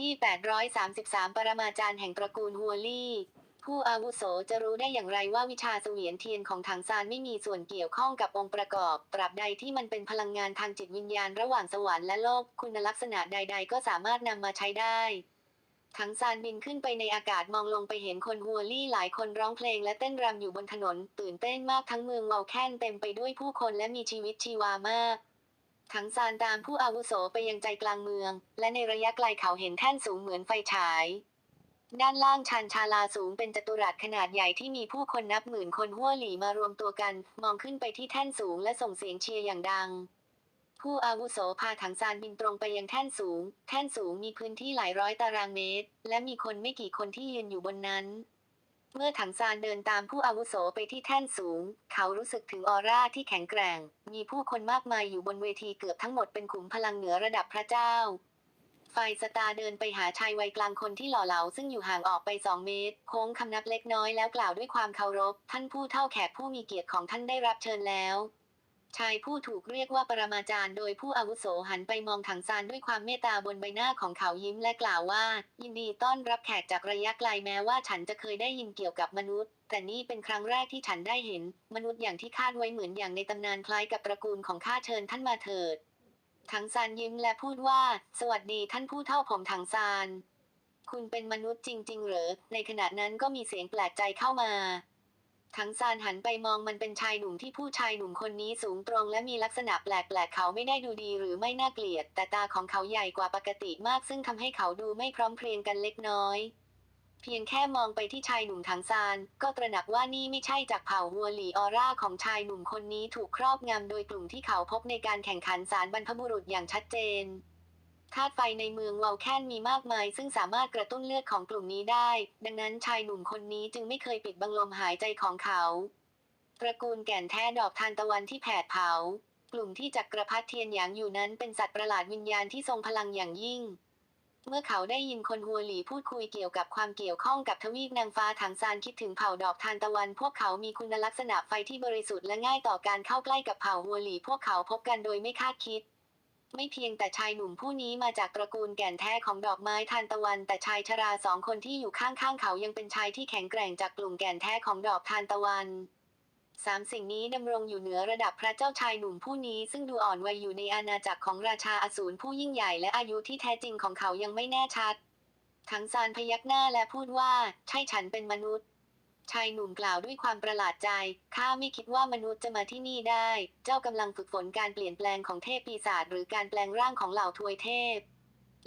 ที่ 833 ปรมาจารย์แห่งตระกูลฮัวลี่ ผู้อาวุโสจะรู้ได้อย่างไรว่าวิชาเสวียนเทียนของถังซานไม่มีส่วนเกี่ยวข้องกับองค์ประกอบ ตราบใดที่มันเป็นพลังงานทางจิตวิญญาณระหว่างสวรรค์และโลก คุณลักษณะใด ๆ ก็สามารถนำมาใช้ได้ถังซานบินขึ้นไปในอากาศมองลงไปเห็นคนฮัวลี่หลายคนร้องเพลงและเต้นรำอยู่บนถนน ตื่นเต้นมากทั้งเมืองเวาแค้นเต็มไปด้วยผู้คนและมีชีวิตชีวามาก ถังซานตามผู้อาวุโสไปยังใจกลางเมือง และในระยะไกลเขาเห็นแท่นสูงเหมือนไฟฉาย ด้านล่างชันชาลาสูงเป็นจัตุรัสขนาดใหญ่ที่มีผู้คนนับหมื่นคนหัวหลีมารวมตัวกัน มองขึ้นไปที่แท่นสูงและส่งเสียงเชียร์อย่างดัง ผู้อาวุโสพาถังซานบินตรงไปยังแท่นสูง แท่นสูงมีพื้นที่หลายร้อยตารางเมตร และมีคนไม่กี่คนที่ยืนอยู่บนนั้น เมื่อถังซานเดินตามผู้อาวุโสไปที่แท่นสูง เขารู้สึกถึงออร่าที่แข็งแกร่ง มีผู้คนมากมายอยู่บนเวทีเกือบทั้งหมดเป็นขุมพลังเหนือระดับพระเจ้าไฟสตาร์เดินไปหาชายวัยกลางคนที่หล่อเหลาซึ่งอยู่ห่างออกไปสองเมตร โค้งคำนับเล็กน้อยแล้วกล่าวด้วยความเคารพ ท่านผู้เท่าแขกผู้มีเกียรติของท่านได้รับเชิญแล้ว ชายผู้ถูกเรียกว่าปรมาจารย์โดยผู้อาวุโสหันไปมองถังซานด้วยความเมตตาบนใบหน้าของเขายิ้มและกล่าวว่า ยินดีต้อนรับแขกจากระยะไกลแม้ว่าฉันจะเคยได้ยินเกี่ยวกับมนุษย์ แต่นี่เป็นครั้งแรกที่ฉันได้เห็น มนุษย์อย่างที่คาดไว้เหมือนอย่างในตำนานคล้ายกับตระกูลของข้าเชิญท่านมาเถิดถังซานยิ้มและพูดว่า สวัสดีท่านผู้เท่าผมถังซานคุณเป็นมนุษย์จริง ๆ หรือในขณะนั้นก็มีเสียงแปลกใจเข้ามา ถังซานหันไปมองมันเป็นชายหนุ่มที่ผู้ชายหนุ่มคนนี้สูงตรงและมีลักษณะแปลกๆ เขาไม่ได้ดูดีหรือไม่น่าเกลียด แต่ตาของเขาใหญ่กว่าปกติมากซึ่งทำให้เขาดูไม่พร้อมเพรียงกันเล็กน้อย เพียงแค่มองไปที่ชายหนุ่มถังซาน ก็ตระหนักว่านี่ไม่ใช่จากเผ่าฮัวหลีออร่าของชายหนุ่มคนนี้ถูกครอบงำโดยกลุ่มที่เขาพบในการแข่งขันสารบรรพบุรุษอย่างชัดเจน ธาตุไฟในเมืองเวาแคนมีมากมาย ซึ่งสามารถกระตุ้นเลือดของกลุ่มนี้ได้ ดังนั้นชายหนุ่มคนนี้จึงไม่เคยปิดบังลมหายใจของเขาตระกูลแก่นแท้ดอกทานตะวันที่แผดเผา กลุ่มที่จักรพรรดิเทียนหยางอยู่นั้นเป็นสัตว์ประหลาดวิญญาณที่ทรงพลังอย่างยิ่ง เมื่อเขาได้ยินคนฮัวหลีพูดคุยเกี่ยวกับความเกี่ยวข้องกับทวีปนางฟ้าถังซานคิดถึงเผ่าดอกทานตะวัน พวกเขามีคุณลักษณะไฟที่บริสุทธิ์และง่ายต่อการเข้าใกล้กับเผ่าฮัวหลีพวกเขาพบกันโดยไม่คาดคิด ไม่เพียงแต่ชายหนุ่มผู้นี้มาจากตระกูลแก่นแท้ของดอกไม้ทานตะวัน แต่ชายชราสองคนที่อยู่ข้างๆเขายังเป็นชายที่แข็งแกร่งจากกลุ่มแก่นแท้ของดอกทานตะวันสามสิ่งนี้ดำรงอยู่เหนือระดับพระเจ้าชายหนุ่มผู้นี้ซึ่งดูอ่อนวัยอยู่ในอาณาจักรของราชาอสูรผู้ยิ่งใหญ่และอายุที่แท้จริงของเขายังไม่แน่ชัด ทั้งซานพยักหน้าและพูดว่า ใช่ฉันเป็นมนุษย์ ชายหนุ่มกล่าวด้วยความประหลาดใจ ข้าไม่คิดว่ามนุษย์จะมาที่นี่ได้ เจ้ากำลังฝึกฝนการเปลี่ยนแปลงของเทพปีศาจหรือการแปลงร่างของเหล่าทวยเทพ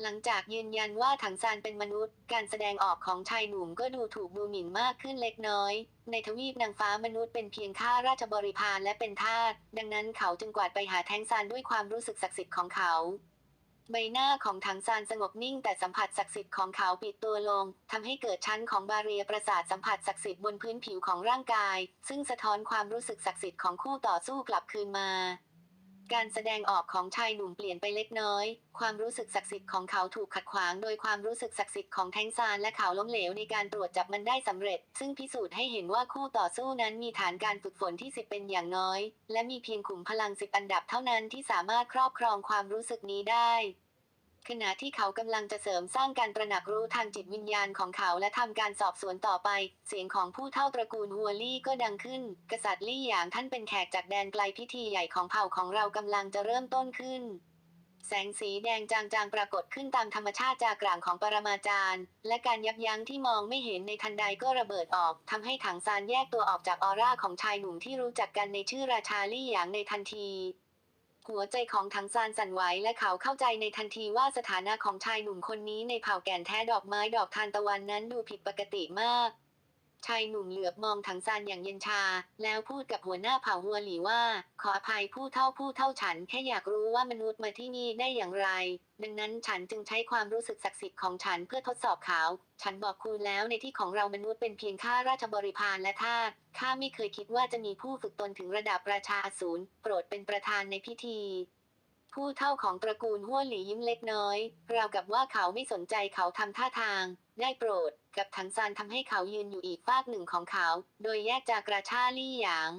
หลังจากยืนยันว่าถังซานเป็นมนุษย์ การแสดงออกของชายหนุ่มก็ดูถูกดูหมิ่นมากขึ้นเล็กน้อย ในทวีปนางฟ้ามนุษย์เป็นเพียงข้าราชบริพารและเป็นทาส ดังนั้นเขาจึงกวาดไปหาแทงซานด้วยความรู้สึกศักดิ์สิทธิ์ของเขา ใบหน้าของถังซานสงบนิ่งแต่สัมผัสศักดิ์สิทธิ์ของเขาปิดตัวลงทำให้เกิดชั้นของบาเรียประสาทสัมผัสศักดิ์สิทธิ์บนพื้นผิวของร่างกาย ซึ่งสะท้อนความรู้สึกศักดิ์สิทธิ์ของคู่ต่อสู้กลับคืนมา การแสดงออกของชายหนุ่มเปลี่ยนไปเล็กน้อย ความรู้สึกศักดิ์สิทธิ์ของเขาถูกขัดขวางโดยความรู้สึกศักดิ์สิทธิ์ของแทงซานและเขาล้มเหลวในการตรวจจับมันได้สำเร็จ ซึ่งพิสูจน์ให้เห็นว่าคู่ต่อสู้นั้นมีฐานการฝึกฝนที่สิบเป็นอย่างน้อย และมีเพียงขุมพลังสิบอันดับเท่านั้นที่สามารถครอบครองความรู้สึกนี้ได้ ขณะที่เขากำลังจะเสริมสร้างการตระหนักรู้ทางจิตวิญญาณของเขาและทำการสอบสวนต่อไป เสียงของผู้เท่าตระกูลฮัวลี่ก็ดังขึ้น กษัตริย์ลี่หยางท่านเป็นแขกจากแดนไกลพิธีใหญ่ของเผ่าของเรากำลังจะเริ่มต้นขึ้น แสงสีแดงจางๆปรากฏขึ้นตามธรรมชาติจากกลางของปรมาจารย์ และการยับยั้งที่มองไม่เห็นในทันใดก็ระเบิดออกทำให้ถังซานแยกตัวออกจากออร่าของชายหนุ่มที่รู้จักกันในชื่อราชาลี่หยางในทันที หัวใจของถังซานสั่นไหวและเขาเข้าใจในทันทีว่าสถานะของชายหนุ่มคนนี้ในเผ่าแก่นแท้ดอกไม้ดอกทานตะวันนั้นดูผิดปกติมาก ชายหนุ่มเหลือบมองถังซานอย่างเย็นชา แล้วพูดกับหัวหน้าเผ่าหัวหลีว่า ขออภัยผู้เท่าผู้เท่าฉันแค่อยากรู้ว่ามนุษย์มาที่นี่ได้อย่างไร ดังนั้นฉันจึงใช้ความรู้สึกศักดิ์สิทธิ์ของฉันเพื่อทดสอบเขาฉันบอกคุณแล้วในที่ของเรามนุษย์เป็นเพียงข้าราชบริพารและทาสข้าไม่เคยคิดว่าจะมีผู้ฝึกตนถึงระดับราชาอสูรโปรดเป็นประธานในพิธีผู้เท่าของตระกูลหัวหลียิ้มเล็กน้อย ราวกับว่าเขาไม่สนใจเขาทำท่าทาง ได้โปรด กับถังซานทำให้เขายืนอยู่อีกฟากหนึ่งของเขา โดยแยกจากกราชาลี่หยาง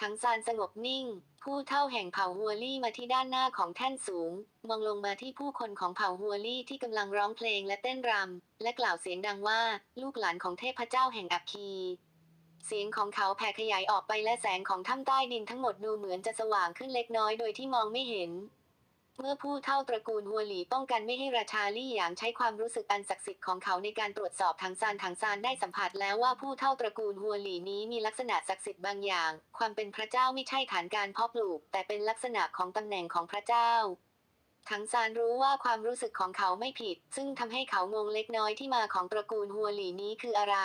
ถังซานสงบนิ่ง ผู้เท่าแห่งเผ่าฮัวลี่มาที่ด้านหน้าของแท่นสูง มองลงมาที่ผู้คนของเผ่าฮัวลี่ที่กำลังร้องเพลงและเต้นรำ และกล่าวเสียงดังว่าลูกหลานของเทพเจ้าแห่งอัคคีเสียงของเขาแผ่ขยายออกไปและแสงของถ้ำใต้ดินทั้งหมดดูเหมือนจะสว่างขึ้นเล็กน้อยโดยที่มองไม่เห็น เมื่อผู้เท่าตระกูลฮัวหลีป้องกันไม่ให้ราชาลี่หยางใช้ความรู้สึกอันศักดิ์สิทธิ์ของเขาในการตรวจสอบถังซานถังซานได้สัมผัสแล้วว่าผู้เท่าตระกูลฮัวหลีนี้มีลักษณะศักดิ์สิทธิ์บางอย่าง ความเป็นพระเจ้าไม่ใช่ฐานการเพาะปลูก แต่เป็นลักษณะของตำแหน่งของพระเจ้าถังซานรู้ว่าความรู้สึกของเขาไม่ผิด ซึ่งทำให้เขางงเล็กน้อยที่มาของตระกูลฮัวหลีนี้คืออะไร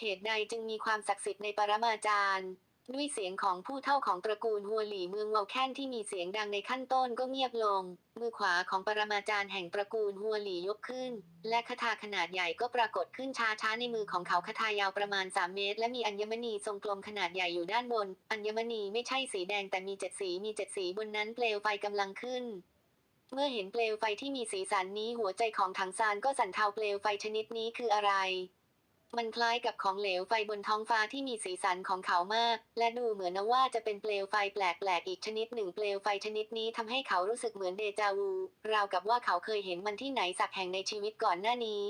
เหตุใดจึงมีความศักดิ์สิทธิ์ในปรมาจารย์ ด้วยเสียงของผู้เท่าของตระกูลฮัวหลี่เมืองเวาแค้นที่มีเสียงดังในขั้นต้นก็เงียบลง มือขวาของปรมาจารย์แห่งตระกูลฮัวหลี่ยกขึ้น และคาถาขนาดใหญ่ก็ปรากฏขึ้นช้าๆในมือของเขาคาถายาวประมาณ 3 เมตร และมีอัญมณีทรงกลมขนาดใหญ่อยู่ด้านบน อัญมณีไม่ใช่สีแดงแต่มีเจ็ดสีมีเจ็ดสีบนนั้นเปลวไฟกำลังขึ้นเมื่อเห็นเปลวไฟที่มีสีสันนี้หัวใจของถังซานก็สั่นเทาเปลวไฟชนิดนี้คืออะไร มันคล้ายกับของเหลวไฟบนท้องฟ้าที่มีสีสันของเขามาก และดูเหมือนว่าจะเป็นเปลวไฟแปลกๆอีกชนิดหนึ่งเปลวไฟชนิดนี้ทำให้เขารู้สึกเหมือนเดจาวู ราวกับว่าเขาเคยเห็นมันที่ไหนสักแห่งในชีวิตก่อนหน้านี้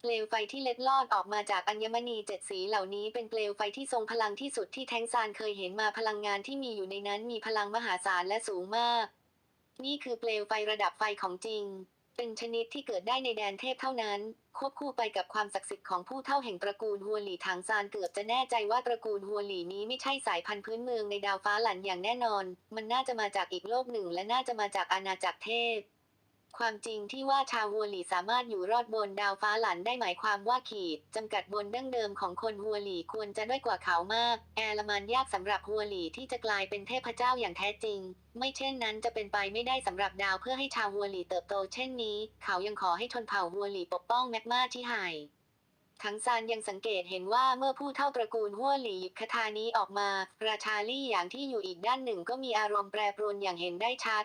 เปลวไฟที่เล็ดลอดออกมาจากอัญมณีเจ็ดสีเหล่านี้เป็นเปลวไฟที่ทรงพลังที่สุดที่แทงซานเคยเห็นมาพลังงานที่มีอยู่ในนั้นมีพลังมหาศาลและสูงมาก นี่คือเปลวไฟระดับไฟของจริง เป็นชนิดที่เกิดได้ในแดนเทพเท่านั้น ควบคู่ไปกับความศักดิ์สิทธิ์ของผู้เท่าแห่งตระกูลฮัวหลี่ถางซานเกือบจะแน่ใจว่าตระกูลฮัวหลี่นี้ไม่ใช่สายพันธุ์พื้นเมืองในดาวฟ้าหลันอย่างแน่นอน มันน่าจะมาจากอีกโลกหนึ่ง และน่าจะมาจากอาณาจักรเทพ ความจริงที่ว่าชาวฮัวหลีสามารถอยู่รอดบนดาวฟ้าหลันได้หมายความว่าขีดจำกัดบนดั้งเดิมของคนฮัวหลีควรจะด้อยกว่าเขามาก แอร์ลมันยากสำหรับฮัวหลีที่จะกลายเป็นเทพเจ้าอย่างแท้จริง ไม่เช่นนั้นจะเป็นไปไม่ได้สำหรับดาวเพื่อให้ชาวฮัวหลีเติบโตเช่นนี้ เขายังขอให้ชนเผ่าฮัวหลีปกป้องแมกมาที่หายทั้งซานยังสังเกตเห็นว่าเมื่อผู้เท่าตระกูลฮัวหลีหยิบคาถานี้ออกมา ราชาลี่อย่างที่อยู่อีกด้านหนึ่งก็มีอารมณ์แปรปรวนอย่างเห็นได้ชัด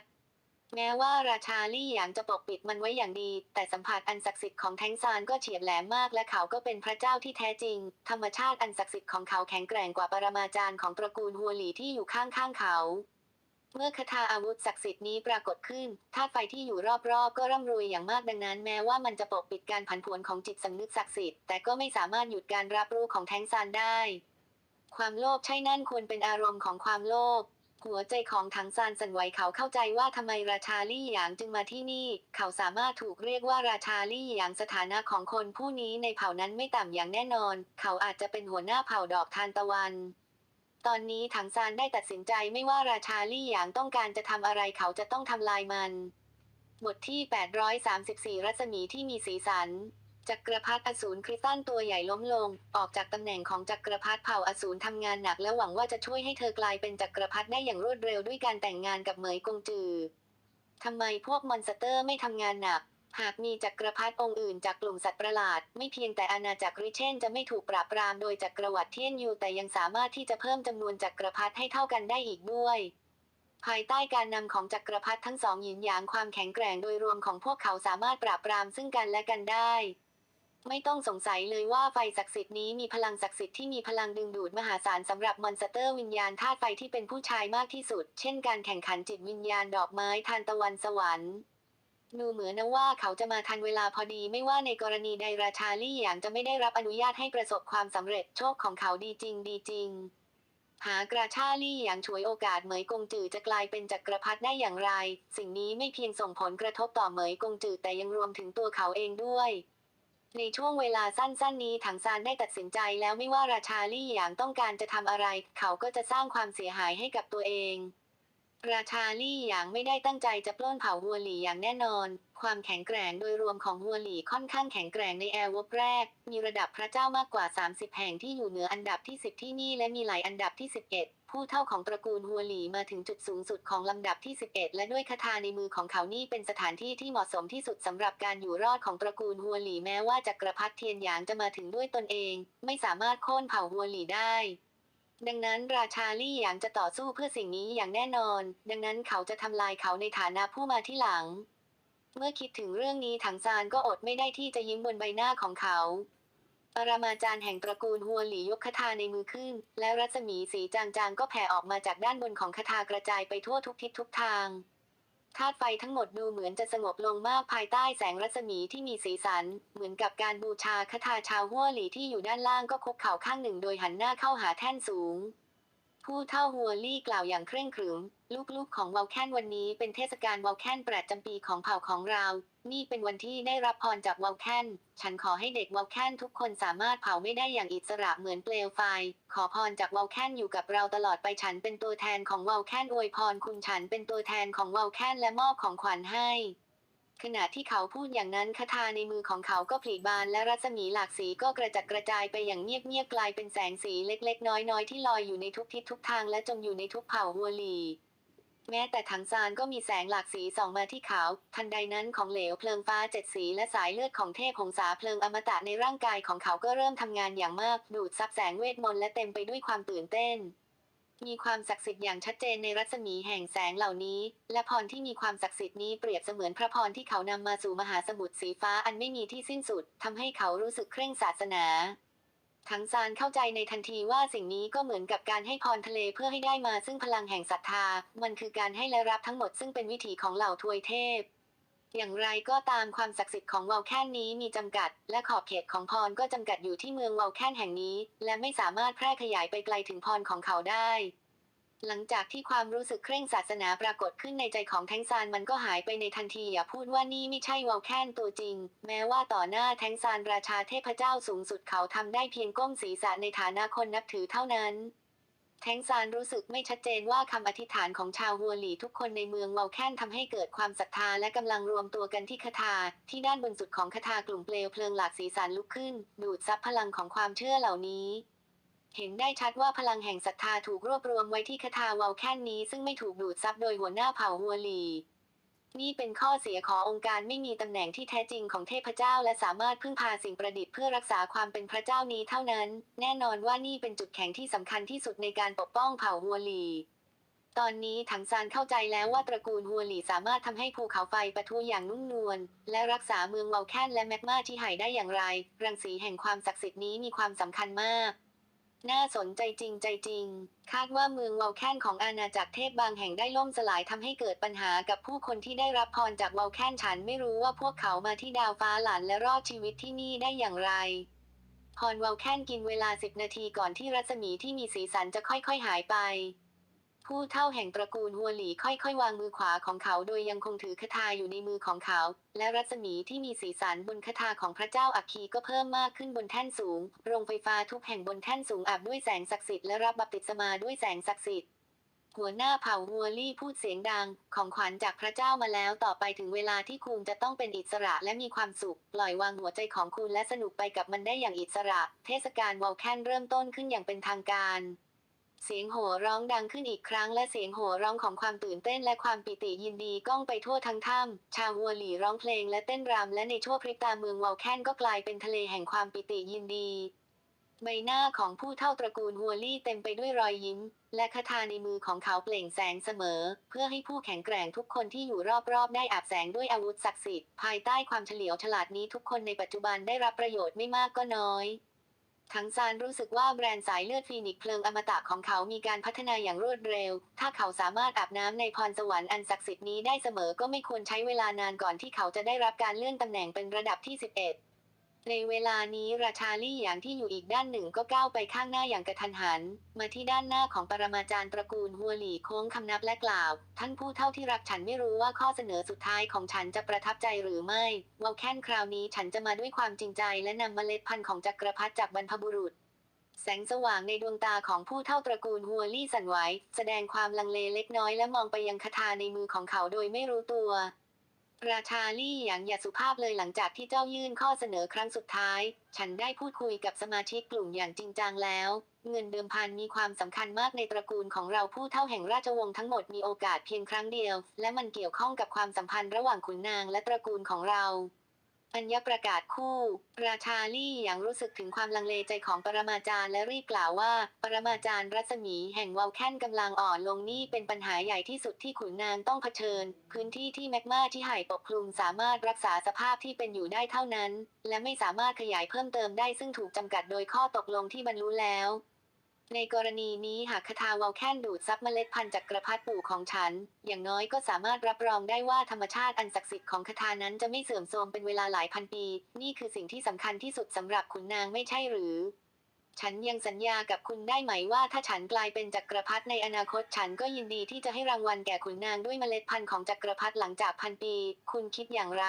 แม้ว่าราชาลี่หยางจะปกปิดมันไว้อย่างดี แต่สัมผัสอันศักดิ์สิทธิ์ของแท้งซานก็เฉียบแหลมมากและเขาก็เป็นพระเจ้าที่แท้จริง ธรรมชาติอันศักดิ์สิทธิ์ของเขาแข็งแกร่งกว่าปรมาจารย์ของตระกูลฮัวหลีที่อยู่ข้างๆเขา เมื่อคาถาอาวุธศักดิ์สิทธิ์นี้ปรากฏขึ้นธาตุไฟที่อยู่รอบๆ ก็ร่ำรวยอย่างมากดังนั้น แม้ว่ามันจะปกปิดการผันผวนของจิตสำนึกศักดิ์สิทธิ์แต่ก็ไม่สามารถหยุดการรับรู้ของแท้งซานได้ ความโลภใช่นั่นควรเป็นอารมณ์ของความโลภ หัวใจของถังซานสันไหวเขาเข้าใจว่าทำไมราชาลี่หยางจึงมาที่นี่ เขาสามารถถูกเรียกว่าราชาลี่หยางสถานะของคนผู้นี้ในเผ่านั้นไม่ต่ำอย่างแน่นอน เขาอาจจะเป็นหัวหน้าเผ่าดอกทานตะวัน ตอนนี้ถังซานได้ตัดสินใจไม่ว่าราชาลี่หยางต้องการจะทำอะไรเขาจะต้องทำลายมัน บทที่ 834 รัศมีที่มีสีสัน จักรพรรดิอสูรคริสตันตัวใหญ่ล้มลง ออกจากตำแหน่งของจักรพรรดิเผ่าอสูรทำงานหนักและหวังว่าจะช่วยให้เธอกลายเป็นจักรพรรดิได้อย่างรวดเร็วด้วยการแต่งงานกับเหมยกงจือทำไมพวกมอนสเตอร์ไม่ทำงานหนัก หากมีจักรพรรดิองค์อื่นจากกลุ่มสัตว์ประหลาด ไม่เพียงแต่อาณาจักรริเชนจะไม่ถูกปราบปรามโดยจักรวรรดิเทียนยูแต่ยังสามารถที่จะเพิ่มจำนวนจักรพรรดิให้เท่ากันได้อีกด้วยภายใต้การนำของจักรพรรดิทั้งสองหยินหยางความแข็งแกร่งโดยรวมของพวกเขาสามารถปราบปรามซึ่งกันและกันได้ ไม่ต้องสงสัยเลยว่าไฟศักดิ์สิทธิ์นี้มีพลังศักดิ์สิทธิ์ที่มีพลังดึงดูดมหาศาลสำหรับมอนสเตอร์วิญญาณธาตุไฟที่เป็นผู้ชายมากที่สุด เช่นการแข่งขันจิตวิญญาณดอกไม้ทานตะวันสวรรค์ดูเหมือนนะว่าเขาจะมาทันเวลาพอดีไม่ว่าในกรณีใดราชาลี่หยางจะไม่ได้รับอนุญาตให้ประสบความสำเร็จโชคของเขาดีจริงดีจริง หากราชาลี่หยางฉวยโอกาสเหมยกงจือจะกลายเป็นจักรพรรดิได้อย่างไร สิ่งนี้ไม่เพียงส่งผลกระทบต่อเหมยกงจือแต่ยังรวมถึงตัวเขาเองด้วย ในช่วงเวลาสั้นๆ นี้ถังซานได้ตัดสินใจแล้วไม่ว่าราชาลี่หยางต้องการจะทำอะไร เขาก็จะสร้างความเสียหายให้กับตัวเอง ราชาลี่หยางไม่ได้ตั้งใจจะปล้นเผ่าฮัวหลี่อย่างแน่นอน ความแข็งแกร่งโดยรวมของฮัวหลี่ค่อนข้างแข็งแกร่งในแอร์วบแรก มีระดับพระเจ้ามากกว่า 30 แห่งที่อยู่เหนืออันดับที่ 10 ที่นี่และมีหลายอันดับที่ 11 ผู้เท่าของตระกูลฮัวหลี่มาถึงจุดสูงสุดของลำดับที่ 11 และด้วยคาถาในมือของเขานี่เป็นสถานที่ที่เหมาะสมที่สุดสำหรับการอยู่รอดของตระกูลฮัวหลี่แม้ว่าจักรพรรดิเทียนหยางจะมาถึงด้วยตนเอง ไม่สามารถโค่นเผ่าฮัวหลี่ได้ ดังนั้นราชาลี่หยางจะต่อสู้เพื่อสิ่งนี้อย่างแน่นอน ดังนั้นเขาจะทำลายเขาในฐานะผู้มาที่หลัง เมื่อคิดถึงเรื่องนี้ถังซานก็อดไม่ได้ที่จะยิ้มบนใบหน้าของเขา ปรมาจารย์แห่งตระกูลฮัวหลียกคาถาในมือขึ้น และรัศมีสีจางๆก็แผ่ออกมาจากด้านบนของคาถากระจายไปทั่วทุกทิศทุกทางธาตุไฟทั้งหมดดูเหมือนจะสงบลงมากภายใต้แสงรัศมีที่มีสีสัน เหมือนกับการบูชาคาถาชาวฮัวหลีที่อยู่ด้านล่างก็คุกเข่าข้างหนึ่งโดยหันหน้าเข้าหาแท่นสูง ผู้เท่าฮัวลี่กล่าวอย่างเคร่งขรึม ลูกๆของวอลแคนวันนี้เป็นเทศกาลวอลแคนประจำปีของเผ่าของเรา นี่เป็นวันที่ได้รับพรจากวอลแคนฉันขอให้เด็กวอลแคนทุกคนสามารถเผาไม่ได้อย่างอิสระเหมือนเปลวไฟ ขอพรจากวอลแคนอยู่กับเราตลอดไปฉันเป็นตัวแทนของวอลแคนอวยพรคุณฉันเป็นตัวแทนของวอลแคนและมอบของขวัญให้ขณะที่เขาพูดอย่างนั้นคาถาในมือของเขาก็ผลิบานและรัศมีหลากสีก็กระจัดกระจายไปอย่างเงียบๆกลายเป็นแสงสีเล็กๆ น้อยๆ ที่ลอยอยู่ในทุกทิศทุกทางและจมอยู่ในทุกเผ่าฮัวหลี แม้แต่ถังซานก็มีแสงหลากสีส่องมาที่เขา ทันใดนั้นของเหลวเพลิงฟ้าเจ็ดสีและสายเลือดของเทพหงสาเพลิงอมตะในร่างกายของเขาก็เริ่มทำงานอย่างมาก ดูดซับแสงเวทมนต์และเต็มไปด้วยความตื่นเต้น มีความศักดิ์สิทธิ์อย่างชัดเจนในรัศมีแห่งแสงเหล่านี้ และพรที่มีความศักดิ์สิทธิ์นี้เปรียบเสมือนพระพรที่เขานำมาสู่มหาสมุทรสีฟ้าอันไม่มีที่สิ้นสุดทำให้เขารู้สึกเคร่งศาสนา ทั้งซานเข้าใจในทันทีว่าสิ่งนี้ก็เหมือนกับการให้พรทะเลเพื่อให้ได้มาซึ่งพลังแห่งศรัทธา มันคือการให้และรับทั้งหมดซึ่งเป็นวิถีของเหล่าทวยเทพ อย่างไรก็ตามความศักดิ์สิทธิ์ของวอลแคนนี้มีจำกัด และขอบเขตของพรก็จำกัดอยู่ที่เมืองวอลแคนแห่งนี้ และไม่สามารถแพร่ขยายไปไกลถึงพรของเขาได้ หลังจากที่ความรู้สึกเคร่งศาสนาปรากฏขึ้นในใจของแทงซานมันก็หายไปในทันทีอย่าพูดว่านี่ไม่ใช่วอลแคนตัวจริง แม้ว่าต่อหน้าแทงซานราชาเทพเจ้าสูงสุดเขาทำได้เพียงก้มศีรษะในฐานะคนนับถือเท่านั้น แทงซานรู้สึกไม่ชัดเจนว่าคำอธิษฐานของชาวฮัวหลีทุกคนในเมืองวอลแคนทำให้เกิดความศรัทธาและกำลังรวมตัวกันที่คาถาที่ด้านบนสุดของคาถากลุ่มเปลวเพลิงหลากสีสันลุกขึ้น ดูดซับพลังของความเชื่อเหล่านี้ เห็นได้ชัดว่าพลังแห่งศรัทธาถูกรวบรวมไว้ที่คาถาวาลแคนนี้ซึ่งไม่ถูกดูดซับโดยหัวหน้าเผ่าฮัวหลี นี่เป็นข้อเสียขององค์การไม่มีตำแหน่งที่แท้จริงของเทพเจ้า และสามารถพึ่งพาสิ่งประดิษฐ์เพื่อรักษาความเป็นพระเจ้านี้เท่านั้น แน่นอนว่านี่เป็นจุดแข็งที่สำคัญที่สุดในการปกป้องเผ่าฮัวหลีตอนนี้ถังซานเข้าใจแล้วว่าตระกูลฮัวหลีสามารถทำให้ภูเขาไฟปะทุอย่างนุ่มนวลและรักษาเมืองเวาแคนและแมกมาที่หายได้อย่างไร รังสีแห่งความศักดิ์สิทธิ์นี้มีความสำคัญมาก น่าสนใจจริงใจจริง คาดว่าเมืองวอลแคนของอาณาจักรเทพบางแห่งได้ล่มสลายทำให้เกิดปัญหากับผู้คนที่ได้รับพรจากวอลแคนฉันไม่รู้ว่าพวกเขามาที่ดาวฟ้าหลานและรอดชีวิตที่นี่ได้อย่างไร พรวอลแคนกินเวลาสิบนาทีก่อนที่รัศมีที่มีสีสันจะค่อยๆหายไป ผู้เท่าแห่งตระกูลฮัวหลีค่อยๆ วางมือขวาของเขาโดยยังคงถือคาถาอยู่ในมือของเขา และรัศมีที่มีสีสันบนคาถาของพระเจ้าอัคคีก็เพิ่มมากขึ้นบนแท่นสูง โรงไฟฟ้าทุกแห่งบนแท่นสูงอาบด้วยแสงศักดิ์สิทธิ์และรับบัพติศมาด้วยแสงศักดิ์สิทธิ์หัวหน้าเผ่าฮัวลี่พูดเสียงดัง ของขวัญจากพระเจ้ามาแล้วต่อไปถึงเวลาที่คุณจะต้องเป็นอิสระและมีความสุข ปล่อยวางหัวใจของคุณและสนุกไปกับมันได้อย่างอิสระ เทศกาลวอลแคนเริ่มต้นขึ้นอย่างเป็นทางการ เสียงโห่ร้องดังขึ้นอีกครั้งและเสียงโห่ร้องของความตื่นเต้นและความปิติยินดีก้องไปทั่วทั้งถ้ำชาวฮัวหลีร้องเพลงและเต้นรำและในชั่วพริบตาเมืองวอลแคนก็กลายเป็นทะเลแห่งความปิติยินดี ใบหน้าของผู้เท่าตระกูลฮัวลี่เต็มไปด้วยรอยยิ้ม และคาถาในมือของเขาเปล่งแสงเสมอ เพื่อให้ผู้แข็งแกร่งทุกคนที่อยู่รอบๆ ได้อาบแสงด้วยอาวุธศักดิ์สิทธิ์ภายใต้ความเฉลียวฉลาดนี้ทุกคนในปัจจุบันได้รับประโยชน์ไม่มากก็น้อย ทั้งซานรู้สึกว่าแบรนด์สายเลือดฟีนิกเพลิงอมตะของเขามีการพัฒนาอย่างรวดเร็ว ถ้าเขาสามารถอาบน้ำในพรสวรรค์อันศักดิ์สิทธิ์นี้ได้เสมอก็ไม่ควรใช้เวลานานก่อนที่เขาจะได้รับการเลื่อนตำแหน่งเป็นระดับที่ 11 ในเวลานี้ราชาลี่อย่างที่อยู่อีกด้านหนึ่งก็ก้าวไปข้างหน้าอย่างกระทันหัน มาที่ด้านหน้าของปรมาจารย์ตระกูลฮัวหลี่โค้งคำนับและกล่าว ท่านผู้เท่าที่รักฉันไม่รู้ว่าข้อเสนอสุดท้ายของฉันจะประทับใจหรือไม่วอลแคนคราวนี้ฉันจะมาด้วยความจริงใจและนำเมล็ดพันธุ์ของจักรพรรดิจากบรรพบุรุษแสงสว่างในดวงตาของผู้เท่าตระกูลฮัวลี่สั่นไหว แสดงความลังเลเล็กน้อยและมองไปยังคาถาในมือของเขาโดยไม่รู้ตัว ราชาลี่อย่างอย่าสุภาพเลยหลังจากที่เจ้ายื่นข้อเสนอครั้งสุดท้าย ฉันได้พูดคุยกับสมาชิกกลุ่มอย่างจริงจังแล้ว เงินเดิมพันมีความสำคัญมากในตระกูลของเราผู้เท่าแห่งราชวงศ์ทั้งหมดมีโอกาสเพียงครั้งเดียว และมันเกี่ยวข้องกับความสัมพันธ์ระหว่างขุนนางและตระกูลของเรา อัญญประกาศคู่ ราชาลี่อย่างรู้สึกถึงความลังเลใจของปรมาจารย์และรีบกล่าวว่า ปรมาจารย์รัศมีแห่งวาลแคนกำลังอ่อนลงนี่เป็นปัญหาใหญ่ที่สุดที่ขุนนางต้องเผชิญ พื้นที่ที่แมกมาที่ไห่ปกคลุมสามารถรักษาสภาพที่เป็นอยู่ได้เท่านั้น และไม่สามารถขยายเพิ่มเติมได้ซึ่งถูกจำกัดโดยข้อตกลงที่บรรลุแล้ว ในกรณีนี้หากคาถาวาลแคนดูดซับเมล็ดพันธุ์จากกระพัดปู่ของฉัน อย่างน้อยก็สามารถรับรองได้ว่าธรรมชาติอันศักดิ์สิทธิ์ของคาถานั้นจะไม่เสื่อมโทรมเป็นเวลาหลายพันปี นี่คือสิ่งที่สำคัญที่สุดสำหรับขุนนางไม่ใช่หรือ ฉันยังสัญญากับคุณได้ไหมว่าถ้าฉันกลายเป็นจักรพรรดิในอนาคตฉันก็ยินดีที่จะให้รางวัลแก่ขุนนางด้วยเมล็ดพันธุ์ของจักรพรรดิหลังจากพันปี คุณคิดอย่างไร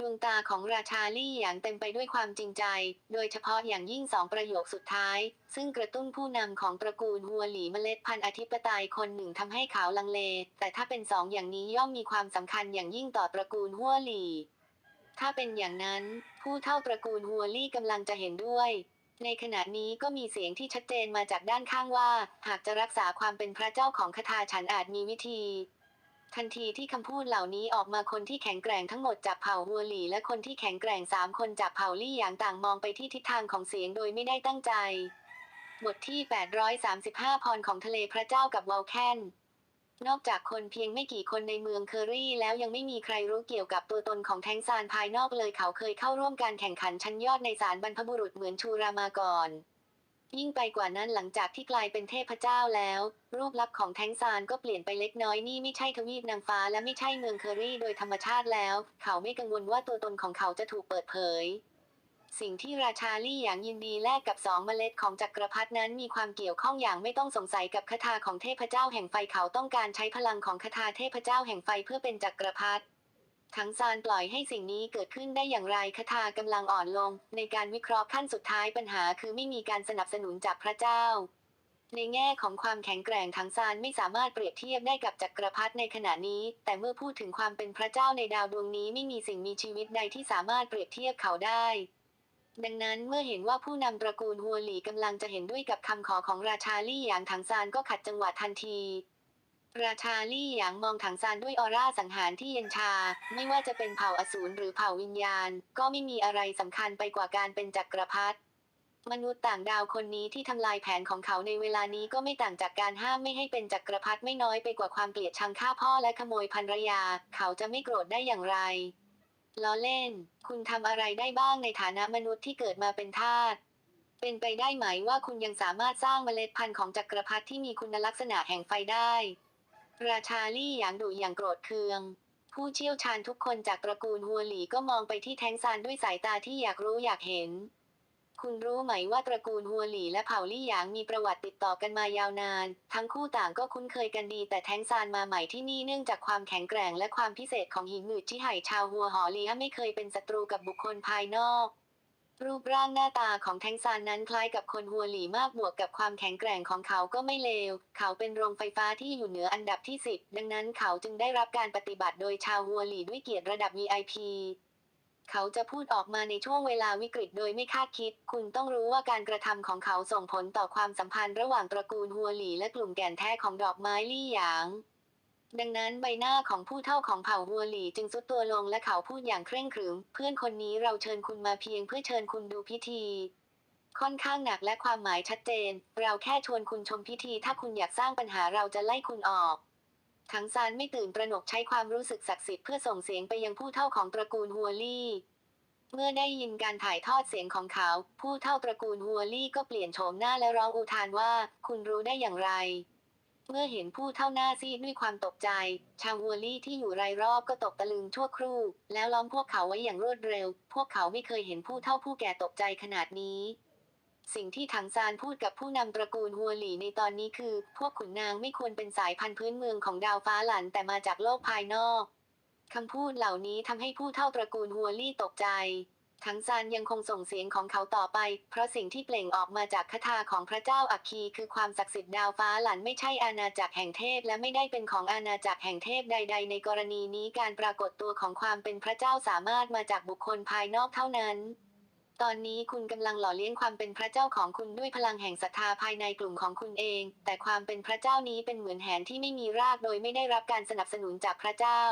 ดวงตาของราชาลี่อย่างเต็มไปด้วยความจริงใจ โดยเฉพาะอย่างยิ่งสองประโยคสุดท้าย ซึ่งกระตุ้นผู้นำของตระกูลฮัวหลีเมล็ดพันธุ์อธิปไตยคนหนึ่งทำให้ขาวลังเล แต่ถ้าเป็นสองอย่างนี้ย่อมมีความสำคัญอย่างยิ่งต่อตระกูลฮัวหลี ถ้าเป็นอย่างนั้น ผู้เท่าตระกูลฮัวลี่กำลังจะเห็นด้วย ในขณะนี้ก็มีเสียงที่ชัดเจนมาจากด้านข้างว่า หากจะรักษาความเป็นพระเจ้าของคาถาฉันอาจมีวิธี ทันทีที่คำพูดเหล่านี้ออกมาคนที่แข็งแกร่งทั้งหมดจากเผ่าฮัวหลีและคนที่แข็งแกร่งสามคนจากเผ่าลี่อย่างต่างมองไปที่ทิศทางของเสียงโดยไม่ได้ตั้งใจ บทที่ 835 พรของทะเลพระเจ้ากับวอลแคนนอกจากคนเพียงไม่กี่คนในเมืองเคอรี่แล้วยังไม่มีใครรู้เกี่ยวกับตัวตนของแทงซานภายนอกเลยเขาเคยเข้าร่วมการแข่งขันชั้นยอดในศาลบรรพบุรุษเหมือนชูรามาก่อน ยิ่งไปกว่านั้นหลังจากที่กลายเป็นเทพเจ้าแล้ว รูปลักษณ์ของแทงซานก็เปลี่ยนไปเล็กน้อยนี่ไม่ใช่ทวีปนางฟ้าและไม่ใช่เมืองเคอรี่โดยธรรมชาติแล้ว เขาไม่กังวลว่าตัวตนของเขาจะถูกเปิดเผย สิ่งที่ราชาลี่อย่างยินดีแลกกับสองเมล็ดของจักรพรรดินั้นมีความเกี่ยวข้องอย่างไม่ต้องสงสัยกับคาถาของเทพเจ้าแห่งไฟเขาต้องการใช้พลังของคาถาเทพเจ้าแห่งไฟเพื่อเป็นจักรพรรดิ ทั้งซานปล่อยให้สิ่งนี้เกิดขึ้นได้อย่างไรคาถากำลังอ่อนลง ในการวิเคราะห์ขั้นสุดท้ายปัญหาคือไม่มีการสนับสนุนจากพระเจ้า ในแง่ของความแข็งแกร่งทั้งซานไม่สามารถเปรียบเทียบได้กับจักรพรรดิในขณะนี้ แต่เมื่อพูดถึงความเป็นพระเจ้าในดาวดวงนี้ไม่มีสิ่งมีชีวิตใดที่สามารถเปรียบเทียบเขาได้ดังนั้นเมื่อเห็นว่าผู้นำตระกูลฮัวหลีกำลังจะเห็นด้วยกับคำขอของราชาลี่หยางถังซานก็ขัดจังหวะทันที ราชาลี่หยางมองถังซานด้วยออร่าสังหารที่เย็นชา ไม่ว่าจะเป็นเผ่าอสูรหรือเผ่าวิญญาณ ก็ไม่มีอะไรสำคัญไปกว่าการเป็นจักรพรรดิมนุษย์ต่างดาวคนนี้ที่ทำลายแผนของเขาในเวลานี้ก็ไม่ต่างจากการห้ามไม่ให้เป็นจักรพรรดิไม่น้อยไปกว่าความเกลียดชังฆ่าพ่อและขโมยภรรยา เขาจะไม่โกรธได้อย่างไร ล้อเล่น คุณทำอะไรได้บ้างในฐานะมนุษย์ที่เกิดมาเป็นทาส เป็นไปได้ไหมว่าคุณยังสามารถสร้างเมล็ดพันธุ์ของจักรพรรดิที่มีคุณลักษณะแห่งไฟได้ ราชาลี่อย่างดุอย่างโกรธเคือง ผู้เชี่ยวชาญทุกคนจากตระกูลฮัวหลีก็มองไปที่แทงซานด้วยสายตาที่อยากรู้อยากเห็น คุณรู้ไหมว่าตระกูลฮัวหลีและเผ่าลี่หยางมีประวัติติดต่อกันมายาวนาน ทั้งคู่ต่างก็คุ้นเคยกันดี แต่แทงซานมาใหม่ที่นี่เนื่องจากความแข็งแกร่งและความพิเศษของหินหนืดที่ไห่ชาวฮัวหอเลียไม่เคยเป็นศัตรูกับบุคคลภายนอก รูปร่างหน้าตาของแทงซานนั้นคล้ายกับคนฮัวหลีมากบวกกับความแข็งแกร่งของเขาก็ไม่เลว เขาเป็นโรงไฟฟ้าที่อยู่เหนืออันดับที่ 10 ดังนั้นเขาจึงได้รับการปฏิบัติโดยชาวฮัวหลีด้วยเกียรติระดับ VIP เขาจะพูดออกมาในช่วงเวลาวิกฤตโดยไม่คาดคิด คุณต้องรู้ว่าการกระทำของเขาส่งผลต่อความสัมพันธ์ระหว่างตระกูลฮัวหลีและกลุ่มแก่นแท้ของดอกไม้ลี่หยาง ดังนั้นใบหน้าของผู้เท่าของเผ่าฮัวหลีจึงสุดตัวลงและเขาพูดอย่างเคร่งขรึม เพื่อนคนนี้เราเชิญคุณมาเพียงเพื่อเชิญคุณดูพิธี ค่อนข้างหนักและความหมายชัดเจน เราแค่ชวนคุณชมพิธี ถ้าคุณอยากสร้างปัญหาเราจะไล่คุณออกทั้งซานไม่ตื่นตระหนกใช้ความรู้สึกศักดิ์สิทธิ์เพื่อส่งเสียงไปยังผู้เท่าของตระกูลฮัวลี่ เมื่อได้ยินการถ่ายทอดเสียงของเขา ผู้เท่าตระกูลฮัวลี่ก็เปลี่ยนโฉมหน้าและร้องอุทานว่า คุณรู้ได้อย่างไร เมื่อเห็นผู้เท่าหน้าซีดด้วยความตกใจ ชาวฮัวลี่ที่อยู่รายรอบก็ตกตะลึงชั่วครู่ แล้วล้อมพวกเขาไว้อย่างรวดเร็ว พวกเขาไม่เคยเห็นผู้เท่าผู้แก่ตกใจขนาดนี้ สิ่งที่ถังซานพูดกับผู้นำตระกูลฮัวหลี่ในตอนนี้คือ พวกขุนนางไม่ควรเป็นสายพันธุ์พื้นเมืองของดาวฟ้าหลันแต่มาจากโลกภายนอกคำพูดเหล่านี้ทำให้ผู้เท่าตระกูลฮัวลี่ตกใจ ทั้งซานยังคงส่งเสียงของเขาต่อไป เพราะสิ่งที่เปล่งออกมาจากคาถาของพระเจ้าอัคคีคือความศักดิ์สิทธิ์ดาวฟ้าหลันไม่ใช่อาณาจักรแห่งเทพ และไม่ได้เป็นของอาณาจักรแห่งเทพใด ๆ ในกรณีนี้การปรากฏตัวของความเป็นพระเจ้าสามารถมาจากบุคคลภายนอกเท่านั้นตอนนี้คุณกำลังหล่อเลี้ยงความเป็นพระเจ้าของคุณด้วยพลังแห่งศรัทธาภายในกลุ่มของคุณเอง แต่ความเป็นพระเจ้านี้เป็นเหมือนแหนที่ไม่มีรากโดยไม่ได้รับการสนับสนุนจากพระเจ้า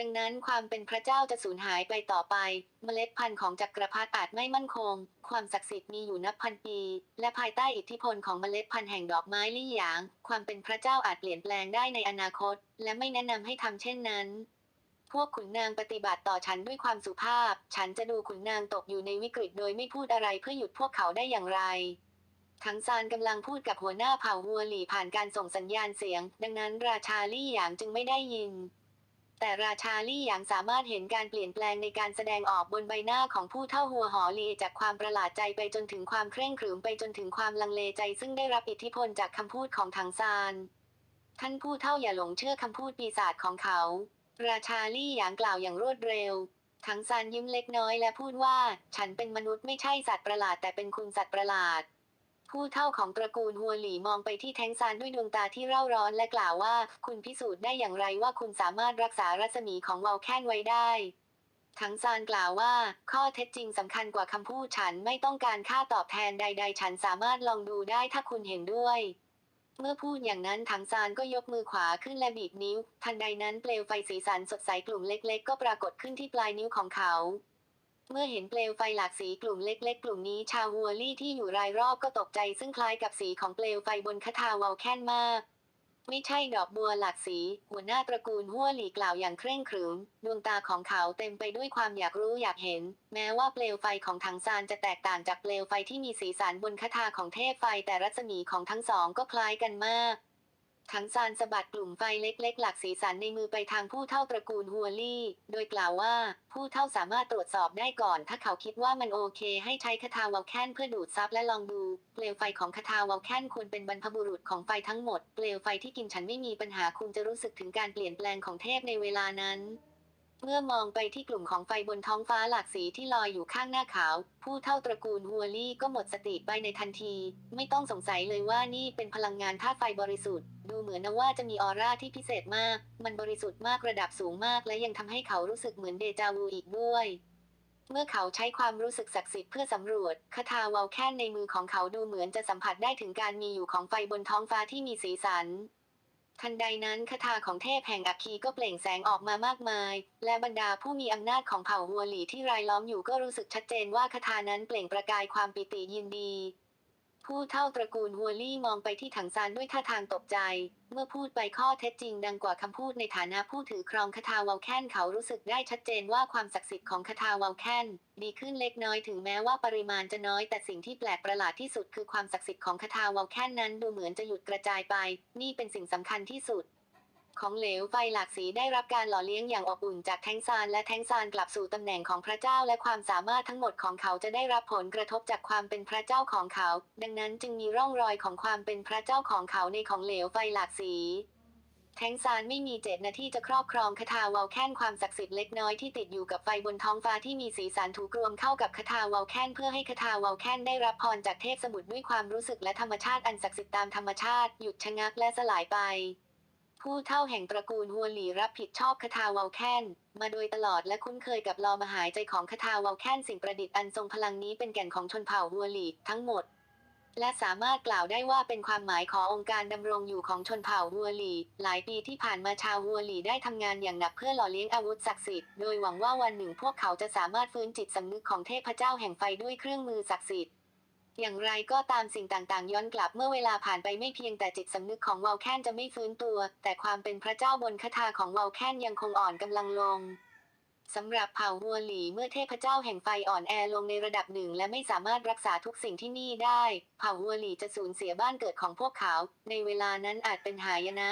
ดังนั้นความเป็นพระเจ้าจะสูญหายไปต่อไป เมล็ดพันธุ์ของจักรพรรดิอาจไม่มั่นคง ความศักดิ์สิทธิ์มีอยู่นับพันปี และภายใต้อิทธิพลของเมล็ดพันธุ์แห่งดอกไม้ลี่หยาง ความเป็นพระเจ้าอาจเปลี่ยนแปลงได้ในอนาคต และไม่แนะนำให้ทำเช่นนั้น พวกขุนนางปฏิบัติต่อฉันด้วยความสุภาพ ฉันจะดูขุนนางตกอยู่ในวิกฤตโดยไม่พูดอะไรเพื่อหยุดพวกเขาได้อย่างไรทั้งซานกำลังพูดกับหัวหน้าเผ่าฮัวหลี่ผ่านการส่งสัญญาณเสียง ดังนั้นราชาลี่หยางจึงไม่ได้ยิน แต่ราชาลี่ยางสามารถเห็นการเปลี่ยนแปลงในการแสดงออกบนใบหน้าของผู้เท่าหัวหอหลีจากความประหลาดใจไปจนถึงความเคร่งขรึมไปจนถึงความลังเลใจ ซึ่งได้รับอิทธิพลจากคำพูดของถังซาน ท่านผู้เท่าอย่าหลงเชื่อคำพูดปีศาจของเขา ราชาลี่ยางกล่าวอย่างรวดเร็วถังซานยิ้มเล็กน้อยและพูดว่า ฉันเป็นมนุษย์ไม่ใช่สัตว์ประหลาดแต่เป็นคุณสัตว์ประหลาด ผู้เท่าของตระกูลฮัวหลี่มองไปที่แทงซานด้วยดวงตาที่เร่าร้อนและกล่าวว่า คุณพิสูจน์ได้อย่างไรว่าคุณสามารถรักษารัศมีของวาลแคนไว้ได้ทั้งซานกล่าวว่า ข้อเท็จจริงสำคัญกว่าคำพูดฉันไม่ต้องการค่าตอบแทนใด ๆ ฉันสามารถลองดูได้ถ้าคุณเห็นด้วย เมื่อพูดอย่างนั้นถังซานก็ยกมือขวาขึ้นและบีบนิ้ว ทันใดนั้นเปลวไฟสีสันสดใสกลุ่มเล็ก ๆ ก็ปรากฏขึ้นที่ปลายนิ้วของเขา เมื่อเห็นเปลวไฟหลากสีกลุ่มเล็กๆ กลุ่มนี้ชาวัวลี่ที่อยู่รายรอบก็ตกใจซึ่งคล้ายกับสีของเปลวไฟบนคาถาวาลแคนมาก ไม่ใช่ดอกบัวหลากสี หัวหน้าตระกูลหัวหลีกล่าวอย่างเคร่งขรึม ดวงตาของเขาเต็มไปด้วยความอยากรู้อยากเห็น แม้ว่าเปลวไฟของถังซานจะแตกต่างจากเปลวไฟที่มีสีสันบนคาถาของเทพไฟแต่รัศมีของทั้งสองก็คล้ายกันมาก ทั้งซานสะบัดกลุ่มไฟเล็ก ๆ หลักสีสันในมือไปทางผู้เท่าตระกูลฮัวลี่ โดยกล่าวว่า ผู้เท่าสามารถตรวจสอบได้ก่อน ถ้าเขาคิดว่ามันโอเค ให้ใช้คาถาวอลแคนเพื่อดูดซับและลองดู เปลวไฟของคาถาวอลแคนควรเป็นบรรพบุรุษของไฟทั้งหมด เปลวไฟที่กินฉันไม่มีปัญหาคุณจะรู้สึกถึงการเปลี่ยนแปลงของเทพในเวลานั้น เมื่อมองไปที่กลุ่มของไฟบนท้องฟ้าหลากสีที่ลอยอยู่ข้างหน้าเขาผู้เท่าตระกูลฮัวลี่ก็หมดสติไปในทันที ไม่ต้องสงสัยเลยว่านี่เป็นพลังงานธาตุไฟบริสุทธิ์ ดูเหมือนนะว่าจะมีออร่าที่พิเศษมาก มันบริสุทธิ์มากระดับสูงมาก และยังทำให้เขารู้สึกเหมือนเดจาวูอีกด้วยเมื่อเขาใช้ความรู้สึกศักดิ์สิทธิ์เพื่อสำรวจคาถาวาลแค่นในมือของเขาดูเหมือนจะสัมผัสได้ถึงการมีอยู่ของไฟบนท้องฟ้าที่มีสีสัน ทันใดนั้นคาถาของเทพแห่งอัคคีก็เปล่งแสงออกมามากมาย และบรรดาผู้มีอำนาจของเผ่าวัวหลีที่รายล้อมอยู่ก็รู้สึกชัดเจนว่าคาถานั้นเปล่งประกายความปิติยินดี ผู้เท่าตระกูลฮัวลี่มองไปที่ถังซานด้วยท่าทางตกใจ เมื่อพูดไปข้อเท็จจริงดังกว่าคำพูดในฐานะผู้ถือครองคาถาวาลแคนเขารู้สึกได้ชัดเจนว่าความศักดิ์สิทธิ์ของคาถาวาลแคนดีขึ้นเล็กน้อยถึงแม้ว่าปริมาณจะน้อยแต่สิ่งที่แปลกประหลาดที่สุดคือความศักดิ์สิทธิ์ของคาถาวาลแคนนั้นดูเหมือนจะหยุดกระจายไป นี่เป็นสิ่งสำคัญที่สุด ของเหลวไฟหลากสีได้รับการหล่อเลี้ยงอย่างอบอุ่นจากแทงซานและแทงซานกลับสู่ตำแหน่งของพระเจ้าและความสามารถทั้งหมดของเขาจะได้รับผลกระทบจากความเป็นพระเจ้าของเขา ดังนั้นจึงมีร่องรอยของความเป็นพระเจ้าของเขาในของเหลวไฟหลากสีแทงซานไม่มีเจตนาที่จะครอบครองคาถาวาลแค่นความศักดิ์สิทธิ์เล็กน้อยที่ติดอยู่กับไฟบนท้องฟ้าที่มีสีสันถูกรวมเข้ากับคาถาวาลแค่นเพื่อให้คาถาวาลแค่นได้รับพรจากเทพสมุทรด้วยความรู้สึกและธรรมชาติอันศักดิ์สิทธิ์ตามธรรมชาติ หยุดชะงักและสลายไป ผู้เท่าแห่งตระกูลฮัวหลีรับผิดชอบคาถาวาลแคนมาโดยตลอดและคุ้นเคยกับลอมหายใจของคาถาวาลแคนสิ่งประดิษฐ์อันทรงพลังนี้เป็นแก่นของชนเผ่าฮัวหลีทั้งหมด และสามารถกล่าวได้ว่าเป็นความหมายขององค์การดำรงอยู่ของชนเผ่าฮัวหลี หลายปีที่ผ่านมาชาวฮัวหลีได้ทำงานอย่างหนักเพื่อหล่อเลี้ยงอาวุธศักดิ์สิทธิ์โดยหวังว่าวันหนึ่งพวกเขาจะสามารถฟื้นจิตสำนึกของเทพเจ้าแห่งไฟด้วยเครื่องมือศักดิ์สิทธิ์ อย่างไรก็ตามสิ่งต่างๆ ย้อนกลับเมื่อเวลาผ่านไปไม่เพียงแต่จิตสำนึกของวาลแคนจะไม่ฟื้นตัว แต่ความเป็นพระเจ้าบนคาถาของวาลแคนยังคงอ่อนกำลังลงสำหรับเผ่าฮัวหลีเมื่อเทพเจ้าแห่งไฟอ่อนแอลงในระดับหนึ่ง และไม่สามารถรักษาทุกสิ่งที่นี่ได้ เผ่าฮัวหลีจะสูญเสียบ้านเกิดของพวกเขา ในเวลานั้นอาจเป็นหายนะ